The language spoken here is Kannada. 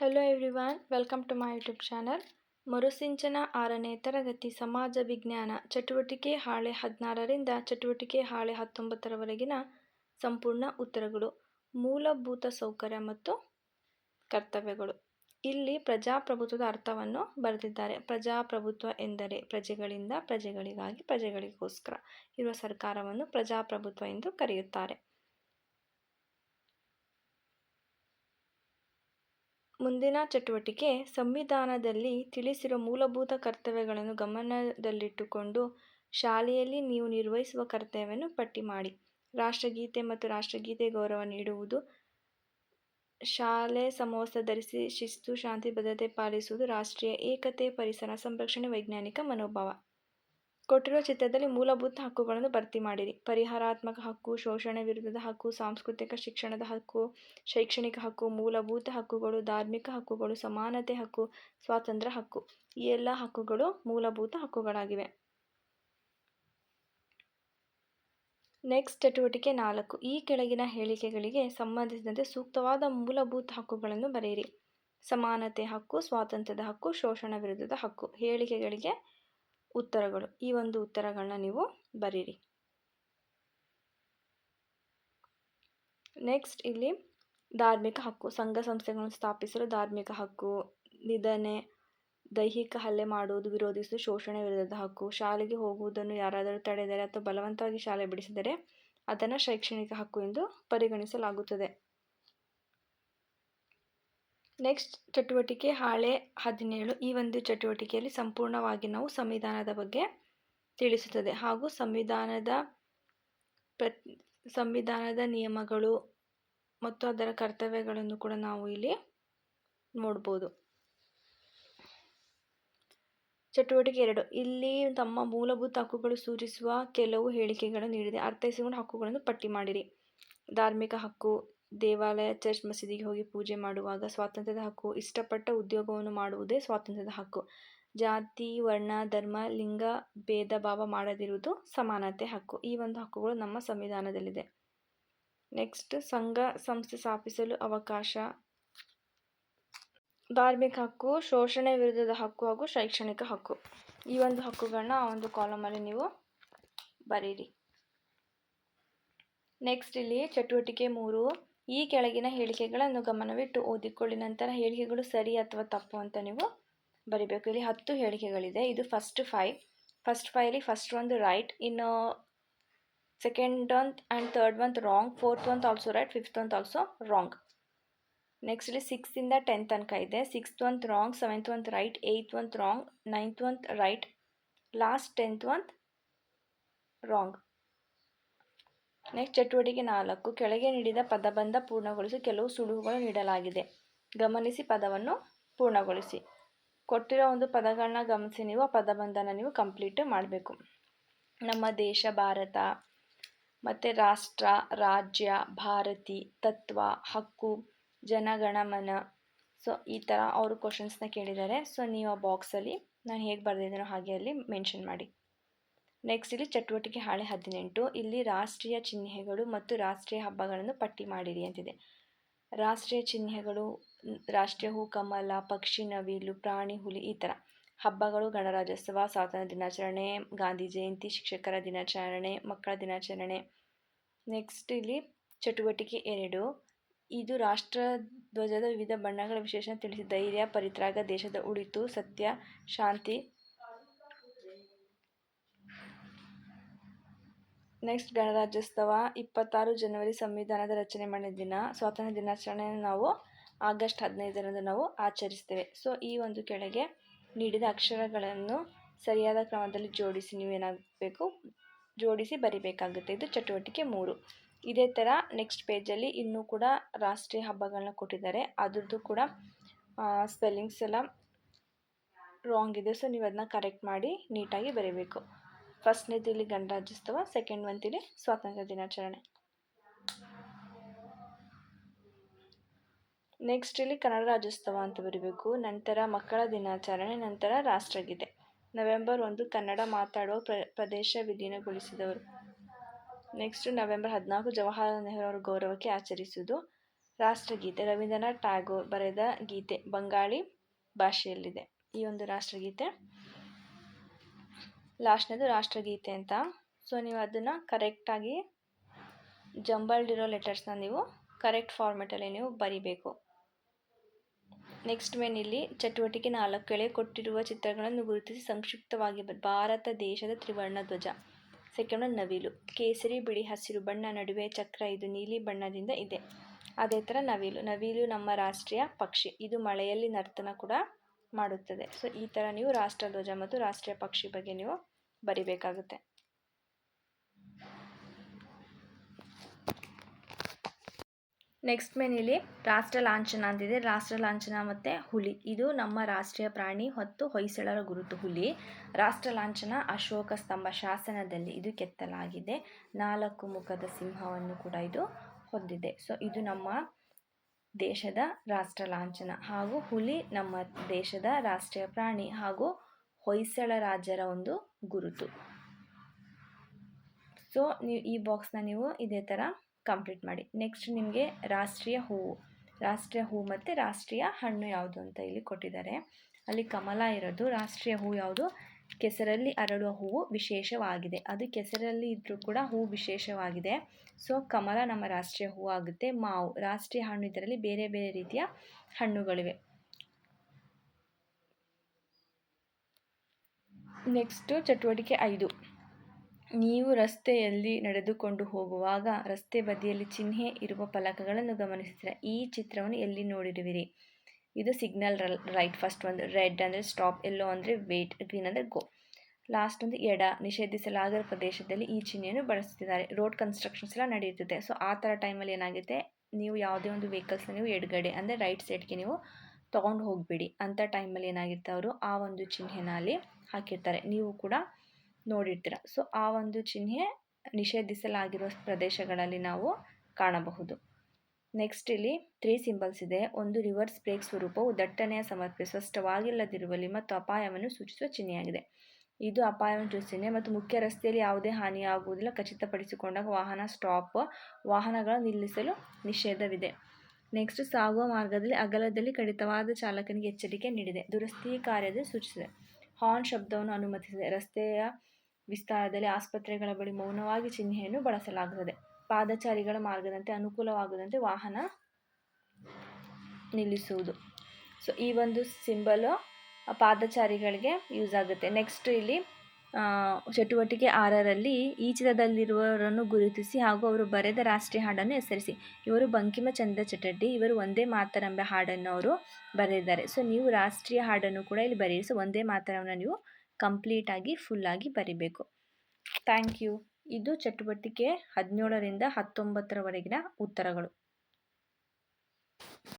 Hello everyone welcome to my YouTube channel Marusinchana ಆರನೇ ತರಗತಿ ಸಮಾಜ ವಿಜ್ಞಾನ ಚಟುವಟಿಕೆ ಹಾಳೆ ಹದಿನಾರರಿಂದ ಚಟುವಟಿಕೆ ಹಾಳೆ ಹತ್ತೊಂಬತ್ತರವರೆಗಿನ ಸಂಪೂರ್ಣ ಉತ್ತರಗಳು. ಮೂಲಭೂತ ಸೌಕರ್ಯ ಮತ್ತು ಕರ್ತವ್ಯಗಳು. ಇಲ್ಲಿ ಪ್ರಜಾಪ್ರಭುತ್ವದ ಅರ್ಥವನ್ನು ಬರೆದಿದ್ದಾರೆ. ಪ್ರಜಾಪ್ರಭುತ್ವ ಎಂದರೆ ಪ್ರಜೆಗಳಿಂದ ಪ್ರಜೆಗಳಿಗಾಗಿ ಪ್ರಜೆಗಳಿಗೋಸ್ಕರ ಇರುವ ಸರ್ಕಾರವನ್ನು ಪ್ರಜಾಪ್ರಭುತ್ವ ಎಂದು ಕರೆಯುತ್ತಾರೆ. ಮುಂದಿನ ಚಟುವಟಿಕೆ ಸಂವಿಧಾನದಲ್ಲಿ ತಿಳಿಸಿರುವ ಮೂಲಭೂತ ಕರ್ತವ್ಯಗಳನ್ನು ಗಮನದಲ್ಲಿಟ್ಟುಕೊಂಡು ಶಾಲೆಯಲ್ಲಿ ನೀವು ನಿರ್ವಹಿಸುವ ಕರ್ತವ್ಯವನ್ನು ಪಟ್ಟಿ ಮಾಡಿ. ರಾಷ್ಟ್ರಗೀತೆ ಮತ್ತು ರಾಷ್ಟ್ರಗೀತೆ ಗೌರವ ನೀಡುವುದು, ಶಾಲೆ ಸಮವಸ್ತ್ರ ಧರಿಸಿ ಶಿಸ್ತು, ಶಾಂತಿ, ಭದ್ರತೆ ಪಾಲಿಸುವುದು, ರಾಷ್ಟ್ರೀಯ ಏಕತೆ, ಪರಿಸರ ಸಂರಕ್ಷಣೆ, ವೈಜ್ಞಾನಿಕ ಮನೋಭಾವ. ಕೊಟ್ಟಿರುವ ಚಿತ್ರದಲ್ಲಿ ಮೂಲಭೂತ ಹಕ್ಕುಗಳನ್ನು ಭರ್ತಿ ಮಾಡಿರಿ. ಪರಿಹಾರಾತ್ಮಕ ಹಕ್ಕು, ಶೋಷಣೆ ವಿರುದ್ಧದ ಹಕ್ಕು, ಸಾಂಸ್ಕೃತಿಕ ಶಿಕ್ಷಣದ ಹಕ್ಕು, ಶೈಕ್ಷಣಿಕ ಹಕ್ಕು, ಮೂಲಭೂತ ಹಕ್ಕುಗಳು, ಧಾರ್ಮಿಕ ಹಕ್ಕುಗಳು, ಸಮಾನತೆ ಹಕ್ಕು, ಸ್ವಾತಂತ್ರ್ಯ ಹಕ್ಕು ಈ ಎಲ್ಲ ಹಕ್ಕುಗಳು ಮೂಲಭೂತ ಹಕ್ಕುಗಳಾಗಿವೆ. ನೆಕ್ಸ್ಟ್ ಚಟುವಟಿಕೆ ನಾಲ್ಕು. ಈ ಕೆಳಗಿನ ಹೇಳಿಕೆಗಳಿಗೆ ಸಂಬಂಧಿಸಿದಂತೆ ಸೂಕ್ತವಾದ ಮೂಲಭೂತ ಹಕ್ಕುಗಳನ್ನು ಬರೆಯಿರಿ. ಸಮಾನತೆ ಹಕ್ಕು, ಸ್ವಾತಂತ್ರ್ಯದ ಹಕ್ಕು, ಶೋಷಣ ವಿರುದ್ಧದ ಹಕ್ಕು. ಹೇಳಿಕೆಗಳಿಗೆ ಉತ್ತರಗಳು. ಈ ಒಂದು ಉತ್ತರಗಳನ್ನ ನೀವು ಬರೀರಿ. ನೆಕ್ಸ್ಟ್ ಇಲ್ಲಿ ಧಾರ್ಮಿಕ ಹಕ್ಕು. ಸಂಘ ಸಂಸ್ಥೆಗಳನ್ನು ಸ್ಥಾಪಿಸಲು ಧಾರ್ಮಿಕ ಹಕ್ಕು, ನಿಧನೆ, ದೈಹಿಕ ಹಲ್ಲೆ ಮಾಡುವುದು ವಿರೋಧಿಸುವುದು ಶೋಷಣೆ ವಿರೋಧದ ಹಕ್ಕು, ಶಾಲೆಗೆ ಹೋಗುವುದನ್ನು ಯಾರಾದರೂ ತಡೆದರೆ ಅಥವಾ ಬಲವಂತವಾಗಿ ಶಾಲೆ ಬಿಡಿಸಿದರೆ ಅದನ್ನು ಶೈಕ್ಷಣಿಕ ಹಕ್ಕು ಎಂದು ಪರಿಗಣಿಸಲಾಗುತ್ತದೆ. ನೆಕ್ಸ್ಟ್ ಚಟುವಟಿಕೆ ಹಾಳೆ ಹದಿನೇಳು. ಈ ಒಂದು ಚಟುವಟಿಕೆಯಲ್ಲಿ ಸಂಪೂರ್ಣವಾಗಿ ನಾವು ಸಂವಿಧಾನದ ಬಗ್ಗೆ ತಿಳಿಸುತ್ತದೆ. ಹಾಗೂ ಸಂವಿಧಾನದ ಸಂವಿಧಾನದ ನಿಯಮಗಳು ಮತ್ತು ಅದರ ಕರ್ತವ್ಯಗಳನ್ನು ಕೂಡ ನಾವು ಇಲ್ಲಿ ನೋಡ್ಬೋದು. ಚಟುವಟಿಕೆ ಎರಡು. ಇಲ್ಲಿ ತಮ್ಮ ಮೂಲಭೂತ ಹಕ್ಕುಗಳು ಸೂಚಿಸುವ ಕೆಲವು ಹೇಳಿಕೆಗಳನ್ನು ನೀಡಿದೆ. ಅರ್ಥೈಸಿಕೊಂಡು ಹಕ್ಕುಗಳನ್ನು ಪಟ್ಟಿ ಮಾಡಿರಿ. ಧಾರ್ಮಿಕ ಹಕ್ಕು ದೇವಾಲಯ, ಚರ್ಚ್, ಮಸೀದಿಗೆ ಹೋಗಿ ಪೂಜೆ ಮಾಡುವಾಗ ಸ್ವಾತಂತ್ರ್ಯದ ಹಕ್ಕು, ಇಷ್ಟಪಟ್ಟ ಉದ್ಯೋಗವನ್ನು ಮಾಡುವುದೇ ಸ್ವಾತಂತ್ರ್ಯದ ಹಕ್ಕು. ಜಾತಿ, ವರ್ಣ, ಧರ್ಮ, ಲಿಂಗ, ಭೇದ ಭಾವ ಮಾಡದಿರುವುದು ಸಮಾನತೆ ಹಕ್ಕು. ಈ ಒಂದು ಹಕ್ಕುಗಳು ನಮ್ಮ ಸಂವಿಧಾನದಲ್ಲಿದೆ. ನೆಕ್ಸ್ಟ್, ಸಂಘ ಸಂಸ್ಥೆ ಸ್ಥಾಪಿಸಲು ಅವಕಾಶ. ಧಾರ್ಮಿಕ ಹಕ್ಕು, ಶೋಷಣೆ ವಿರುದ್ಧದ ಹಕ್ಕು ಹಾಗೂ ಶೈಕ್ಷಣಿಕ ಹಕ್ಕು. ಈ ಒಂದು ಹಕ್ಕುಗಳನ್ನ ಆ ಒಂದು ಕಾಲಮಲ್ಲಿ ನೀವು ಬರೀರಿ. ನೆಕ್ಸ್ಟ್ ಇಲ್ಲಿ ಚಟುವಟಿಕೆ ಮೂರು. ಈ ಕೆಳಗಿನ ಹೇಳಿಕೆಗಳನ್ನು ಗಮನವಿಟ್ಟು ಓದಿಕೊಳ್ಳಿ. ನಂತರ ಹೇಳಿಕೆಗಳು ಸರಿ ಅಥವಾ ತಪ್ಪು ಅಂತ ನೀವು ಬರಿಬೇಕು. ಇಲ್ಲಿ ಹತ್ತು ಹೇಳಿಕೆಗಳಿದೆ. ಇದು ಫಸ್ಟ್ ಫೈವ್ ಫಸ್ಟ್ ಫೈಲಿ ಫಸ್ಟ್ ಒಂದು ರೈಟ್ ಇನ್ನು second one and third one wrong fourth one also right fifth one also wrong next ಇಲ್ಲಿ ಸಿಕ್ಸ್ತಿಂದ ಟೆಂತ್ ತನಕ ಇದೆ. Sixth one wrong seventh one right eighth one wrong ninth one right last tenth one wrong next ಚಟುವಟಿಕೆ ನಾಲ್ಕು. ಕೆಳಗೆ ನೀಡಿದ ಪದಬಂಧ ಪೂರ್ಣಗೊಳಿಸಿ ಕೆಲವು ಸುಳುಹುಗಳು ನೀಡಲಾಗಿದೆ. ಗಮನಿಸಿ ಪದವನ್ನು ಪೂರ್ಣಗೊಳಿಸಿ. ಕೊಟ್ಟಿರೋ ಒಂದು ಪದಗಳನ್ನ ಗಮನಿಸಿ ನೀವು ಪದಬಂಧನ ನೀವು ಕಂಪ್ಲೀಟ್ ಮಾಡಬೇಕು. ನಮ್ಮ ದೇಶ, ಭಾರತ, ಮತ್ತು ರಾಷ್ಟ್ರ, ರಾಜ್ಯ, ಭಾರತಿ, ತತ್ವ, ಹಕ್ಕು ಜನಗಣಮನ ಸೊ, ಈ ಥರ ಅವರು ಕ್ವಶನ್ಸ್ನ ಕೇಳಿದ್ದಾರೆ. ಸೊ, ನೀವು ಆ ಬಾಕ್ಸಲ್ಲಿ ನಾನು ಹೇಗೆ ಬರೆದಿದ್ದೀನೋ ಹಾಗೆ ಅಲ್ಲಿ ಮೆನ್ಷನ್ ಮಾಡಿ. ನೆಕ್ಸ್ಟ್ ಇಲ್ಲಿ ಚಟುವಟಿಕೆ ಹಾಳೆ ಹದಿನೆಂಟು. ಇಲ್ಲಿ ರಾಷ್ಟ್ರೀಯ ಚಿಹ್ನೆಗಳು ಮತ್ತು ರಾಷ್ಟ್ರೀಯ ಹಬ್ಬಗಳನ್ನು ಪಟ್ಟಿ ಮಾಡಿರಿ ಅಂತಿದೆ. ರಾಷ್ಟ್ರೀಯ ಚಿಹ್ನೆಗಳು, ರಾಷ್ಟ್ರೀಯ ಹೂ ಕಮಲ ಪಕ್ಷಿ ನವಿಲು, ಪ್ರಾಣಿ ಹುಲಿ ಈ ಥರ ಹಬ್ಬಗಳು, ಗಣರಾಜ್ಯೋತ್ಸವ, ಸ್ವಾತಂತ್ರ್ಯ ದಿನಾಚರಣೆ, ಗಾಂಧಿ ಜಯಂತಿ, ಶಿಕ್ಷಕರ ದಿನಾಚರಣೆ, ಮಕ್ಕಳ ದಿನಾಚರಣೆ. ನೆಕ್ಸ್ಟ್ ಇಲ್ಲಿ ಚಟುವಟಿಕೆ ಎರಡು. ಇದು ರಾಷ್ಟ್ರ ಧ್ವಜದ ವಿವಿಧ ಬಣ್ಣಗಳ ವಿಶೇಷ ತಿಳಿಸಿ. ಧೈರ್ಯ ಪರಿತ್ರಾಗ ದೇಶದ ಉಳಿತು, ಸತ್ಯ, ಶಾಂತಿ ನೆಕ್ಸ್ಟ್ ಗಣರಾಜ್ಯೋತ್ಸವ, ಇಪ್ಪತ್ತಾರು ಜನವರಿ ಸಂವಿಧಾನದ ರಚನೆ ಮಾಡಿದ ದಿನ, ಸ್ವಾತಂತ್ರ್ಯ ದಿನಾಚರಣೆಯನ್ನು ನಾವು ಆಗಸ್ಟ್ ಹದಿನೈದರಂದು ನಾವು ಆಚರಿಸ್ತೇವೆ. ಸೊ ಈ ಒಂದು ಕೆಳಗೆ ನೀಡಿದ ಅಕ್ಷರಗಳನ್ನು ಸರಿಯಾದ ಕ್ರಮದಲ್ಲಿ ಜೋಡಿಸಿ ನೀವೇನಾಗಬೇಕು ಜೋಡಿಸಿ ಬರಿಬೇಕಾಗುತ್ತೆ. ಇದು ಚಟುವಟಿಕೆ ಮೂರು. ಇದೇ ಥರ ನೆಕ್ಸ್ಟ್ ಪೇಜಲ್ಲಿ ಇನ್ನೂ ಕೂಡ ರಾಷ್ಟ್ರೀಯ ಹಬ್ಬಗಳನ್ನ ಕೊಟ್ಟಿದ್ದಾರೆ. ಅದರದ್ದು ಕೂಡ ಸ್ಪೆಲ್ಲಿಂಗ್ಸ್ ಎಲ್ಲ ರಾಂಗ್ ಇದೆ. ಸೊ ನೀವು ಅದನ್ನ ಕರೆಕ್ಟ್ ಮಾಡಿ ನೀಟಾಗಿ ಬರೀಬೇಕು. ಫಸ್ಟ್ನೇದು ಇಲ್ಲಿ ಗಣರಾಜ್ಯೋತ್ಸವ ಸೆಕೆಂಡ್ ಒಂದ್ ಇಲ್ಲಿ ಸ್ವಾತಂತ್ರ್ಯ ದಿನಾಚರಣೆ. ನೆಕ್ಸ್ಟ್ ಇಲ್ಲಿ ಕನ್ನಡ ರಾಜ್ಯೋತ್ಸವ ಅಂತ ಬರಬೇಕು. ನಂತರ ಮಕ್ಕಳ ದಿನಾಚರಣೆ, ನಂತರ ರಾಷ್ಟ್ರಗೀತೆ. ನವೆಂಬರ್ ಒಂದು, ಕನ್ನಡ ಮಾತಾಡುವ ಪ್ರ, ಪ್ರದೇಶ ವಿಲೀನಗೊಳಿಸಿದವರು. ನೆಕ್ಸ್ಟ್ ನವೆಂಬರ್ ಹದಿನಾಲ್ಕು, ಜವಾಹರಲಾಲ್ ನೆಹರು ಅವರ ಗೌರವಕ್ಕೆ ಆಚರಿಸುವುದು ರಾಷ್ಟ್ರಗೀತೆ. ರವೀಂದ್ರನಾಥ್ ಟ್ಯಾಗೋರ್ ಬರೆದ ಗೀತೆ, ಬಂಗಾಳಿ ಭಾಷೆಯಲ್ಲಿದೆ. ಈ ಒಂದು ರಾಷ್ಟ್ರಗೀತೆ. ಲಾಸ್ಟ್ನೇದು ರಾಷ್ಟ್ರಗೀತೆ ಅಂತ. ಸೊ ನೀವು ಅದನ್ನು ಕರೆಕ್ಟಾಗಿ ಜಂಬಲ್ಡಿರೋ ಲೆಟರ್ಸ್ನ ನೀವು ಕರೆಕ್ಟ್ ಫಾರ್ಮೆಟಲ್ಲಿ ನೀವು ಬರಿಬೇಕು. ನೆಕ್ಸ್ಟ್ ಮೇನ್ ಇಲ್ಲಿ ಚಟುವಟಿಕೆ ನಾಲ್ಕು ಕೆಳಗೆ ಕೊಟ್ಟಿರುವ ಚಿತ್ರಗಳನ್ನು ಗುರುತಿಸಿ ಸಂಕ್ಷಿಪ್ತವಾಗಿ ಭಾರತ ದೇಶದ ತ್ರಿವರ್ಣ ಧ್ವಜ. ಸೆಕೆಂಡ್ ನವಿಲು. ಕೇಸರಿ, ಬಿಳಿ, ಹಸಿರು ಬಣ್ಣ ನಡುವೆ ಚಕ್ರ ಇದು ನೀಲಿ ಬಣ್ಣದಿಂದ ಇದೆ. ಅದೇ ಥರ ನವಿಲು. ನವಿಲು ನಮ್ಮ ರಾಷ್ಟ್ರೀಯ ಪಕ್ಷಿ. ಇದು ಮಳೆಯಲ್ಲಿ ನರ್ತನ ಕೂಡ ಮಾಡುತ್ತದೆ. ಸೊ ಈ ಥರ ನೀವು ರಾಷ್ಟ್ರಧ್ವಜ ಮತ್ತು ರಾಷ್ಟ್ರೀಯ ಪಕ್ಷಿ ಬಗ್ಗೆ ನೀವು ಬರಿಬೇಕಾಗುತ್ತೆ. ನೆಕ್ಸ್ಟ್ ಮೆನಿಲಿ ರಾಷ್ಟ್ರ ಲಾಂಛನ ಅಂತಿದೆ. ರಾಷ್ಟ್ರ ಲಾಂಛನ ಮತ್ತು ಹುಲಿ. ಇದು ನಮ್ಮ ರಾಷ್ಟ್ರೀಯ ಪ್ರಾಣಿ ಹೊತ್ತು ಹೊಯ್ಸಳರ ಗುರುತು ಹುಲಿ. ರಾಷ್ಟ್ರ ಲಾಂಛನ ಅಶೋಕ ಸ್ತಂಭ ಶಾಸನದಲ್ಲಿ ಇದು ಕೆತ್ತಲಾಗಿದೆ. ನಾಲ್ಕು ಮುಖದ ಸಿಂಹವನ್ನು ಕೂಡ ಇದು ಹೊಂದಿದೆ. ಸೊ ಇದು ನಮ್ಮ ದೇಶದ ರಾಷ್ಟ್ರ ಲಾಂಛನ. ಹಾಗೂ ಹುಲಿ ನಮ್ಮ ದೇಶದ ರಾಷ್ಟ್ರೀಯ ಪ್ರಾಣಿ ಹಾಗೂ ಹೊಯ್ಸಳ ರಾಜರ ಒಂದು ಗುರುತು. ಸೊ ನೀವು ಈ ಬಾಕ್ಸ್ನ ನೀವು ಇದೇ ಥರ ಕಂಪ್ಲೀಟ್ ಮಾಡಿ. ನೆಕ್ಸ್ಟ್ ನಿಮಗೆ ರಾಷ್ಟ್ರೀಯ ಹೂವು. ರಾಷ್ಟ್ರೀಯ ಹೂವು ಮತ್ತು ರಾಷ್ಟ್ರೀಯ ಹಣ್ಣು ಯಾವುದು ಅಂತ ಇಲ್ಲಿ ಕೊಟ್ಟಿದ್ದಾರೆ. ಅಲ್ಲಿ ಕಮಲ ಇರೋದು, ರಾಷ್ಟ್ರೀಯ ಹೂವು ಯಾವುದು? ಕೆಸರಲ್ಲಿ ಅರಳುವ ಹೂವು ವಿಶೇಷವಾಗಿದೆ. ಅದು ಕೆಸರಲ್ಲಿ ಇದ್ದರೂ ಕೂಡ ಹೂವು ವಿಶೇಷವಾಗಿದೆ. ಸೊ ಕಮಲ ನಮ್ಮ ರಾಷ್ಟ್ರೀಯ ಹೂವು ಆಗುತ್ತೆ ಮಾವು. ರಾಷ್ಟ್ರೀಯ ಹಣ್ಣು ಇದರಲ್ಲಿ ಬೇರೆ ಬೇರೆ ರೀತಿಯ ಹಣ್ಣುಗಳಿವೆ. ನೆಕ್ಸ್ಟು ಚಟುವಟಿಕೆ ಐದು. ನೀವು ರಸ್ತೆಯಲ್ಲಿ ನಡೆದುಕೊಂಡು ಹೋಗುವಾಗ ರಸ್ತೆ ಬದಿಯಲ್ಲಿ ಚಿಹ್ನೆ ಇರುವ ಫಲಕಗಳನ್ನು ಗಮನಿಸಿದರೆ ಈ ಚಿತ್ರವನ್ನು ಎಲ್ಲಿ ನೋಡಿರುವಿರಿ? ಇದು ಸಿಗ್ನಲ್ ರೈಟ್ ಫಸ್ಟ್ ಒಂದು, ರೆಡ್ ಅಂದರೆ ಸ್ಟಾಪ್, ಎಲ್ಲೋ ಅಂದರೆ ವೇಟ್, ಗ್ರೀನ್ ಅಂದರೆ ಗೋ. ಲಾಸ್ಟ್ ಒಂದು ಎಡ, ನಿಷೇಧಿಸಲಾಗದ ಪ್ರದೇಶದಲ್ಲಿ ಈ ಚಿಹ್ನೆಯನ್ನು ಬಳಸ್ತಿದ್ದಾರೆ ರೋಡ್ ಕನ್ಸ್ಟ್ರಕ್ಷನ್ಸ್ ಎಲ್ಲ ನಡೆಯುತ್ತಿದೆ. ಸೊ, ಆ ಥರ ಟೈಮಲ್ಲಿ ಏನಾಗುತ್ತೆ? ನೀವು ಯಾವುದೇ ಒಂದು ವೆಹಿಕಲ್ಸ್ನ ನೀವು ಎಡಗಡೆ, ಅಂದರೆ ರೈಟ್ ಸೈಡ್ಗೆ ನೀವು ತೊಗೊಂಡು ಹೋಗಬೇಡಿ. ಅಂಥ ಟೈಮಲ್ಲಿ ಅವರು? ಆ ಒಂದು ಚಿಹ್ನೆನ ಅಲ್ಲಿ ಹಾಕಿರ್ತಾರೆ. ನೀವು ಕೂಡ ನೋಡಿರ್ತೀರ. ಸೊ ಆ ಒಂದು ಚಿಹ್ನೆ ನಿಷೇಧಿಸಲಾಗಿರುವ ಪ್ರದೇಶಗಳಲ್ಲಿ ನಾವು ಕಾಣಬಹುದು. ನೆಕ್ಸ್ಟ್ ಇಲ್ಲಿ ತ್ರೀ ಸಿಂಬಲ್ಸ್ ಇದೆ. ಒಂದು ರಿವರ್ಸ್ ಬ್ರೇಕ್ ಸ್ವರೂಪವು ದಟ್ಟಣೆಯ ಸಮರ್ಪಣೆ, ಸ್ಪಷ್ಟವಾಗಿಲ್ಲದಿರುವಲ್ಲಿ ಮತ್ತು ಅಪಾಯವನ್ನು ಸೂಚಿಸುವ ಚಿಹ್ನೆಯಾಗಿದೆ. ಇದು ಅಪಾಯವನ್ನು ಸೂಚಿಸಿದೆ ಮತ್ತು ಮುಖ್ಯ ರಸ್ತೆಯಲ್ಲಿ ಯಾವುದೇ ಹಾನಿಯಾಗುವುದಿಲ್ಲ. ಖಚಿತಪಡಿಸಿಕೊಂಡಾಗ ವಾಹನ ಸ್ಟಾಪ್ ವಾಹನಗಳನ್ನು ನಿಲ್ಲಿಸಲು ನಿಷೇಧವಿದೆ. ನೆಕ್ಸ್ಟ್ ಸಾಗುವ ಮಾರ್ಗದಲ್ಲಿ ಅಗಲದಲ್ಲಿ ಕಡಿತವಾದ ಚಾಲಕನಿಗೆ ಎಚ್ಚರಿಕೆ ನೀಡಿದೆ. ದುರಸ್ತಿ ಕಾರ್ಯದಲ್ಲಿ ಸೂಚಿಸಿದೆ. ಹಾರ್ನ್ ಶಬ್ದವನ್ನು ಅನುಮತಿಸಿದೆ ರಸ್ತೆಯ ವಿಸ್ತಾರದಲ್ಲಿ ಆಸ್ಪತ್ರೆಗಳ ಬಳಿ ಮೌನವಾಗಿ ಚಿಹ್ನೆಯನ್ನು ಬಳಸಲಾಗುತ್ತದೆ. ಪಾದಚಾರಿಗಳ ಮಾರ್ಗದಂತೆ ಅನುಕೂಲವಾಗದಂತೆ ವಾಹನ ನಿಲ್ಲಿಸುವುದು. ಸೊ ಈ ಒಂದು ಸಿಂಬಲು ಪಾದಚಾರಿಗಳಿಗೆ ಯೂಸ್ ಆಗುತ್ತೆ. ನೆಕ್ಸ್ಟ್ ಇಲ್ಲಿ ಚಟುವಟಿಕೆ ಆರರಲ್ಲಿ ಈ ಚಿತ್ರದಲ್ಲಿರುವವರನ್ನು ಗುರುತಿಸಿ ಹಾಗೂ ಅವರು ಬರೆದ ರಾಷ್ಟ್ರೀಯ ಹಾಡನ್ನು ಹೆಸರಿಸಿ. ಇವರು ಬಂಕಿಮ ಬಂಕಿಮಚಂದ್ರ ಚಟರ್ಜಿ, ಇವರು ಒಂದೇ ಮಾತರಂಬ ಹಾಡನ್ನು ಅವರು ಬರೆದಿದ್ದಾರೆ ಸೊ ನೀವು ರಾಷ್ಟ್ರೀಯ ಹಾಡನ್ನು ಕೂಡ ಇಲ್ಲಿ ಬರೆಯಿರಿ. ಸೊ ಒಂದೇ ಮಾತರವನ್ನು ನೀವು ಕಂಪ್ಲೀಟಾಗಿ ಫುಲ್ಲಾಗಿ ಬರಿಬೇಕು. ಥ್ಯಾಂಕ್ ಯು ಇದು ಚಟುವಟಿಕೆ ಹದಿನೇಳರಿಂದ ಹತ್ತೊಂಬತ್ತರವರೆಗಿನ ಉತ್ತರಗಳು.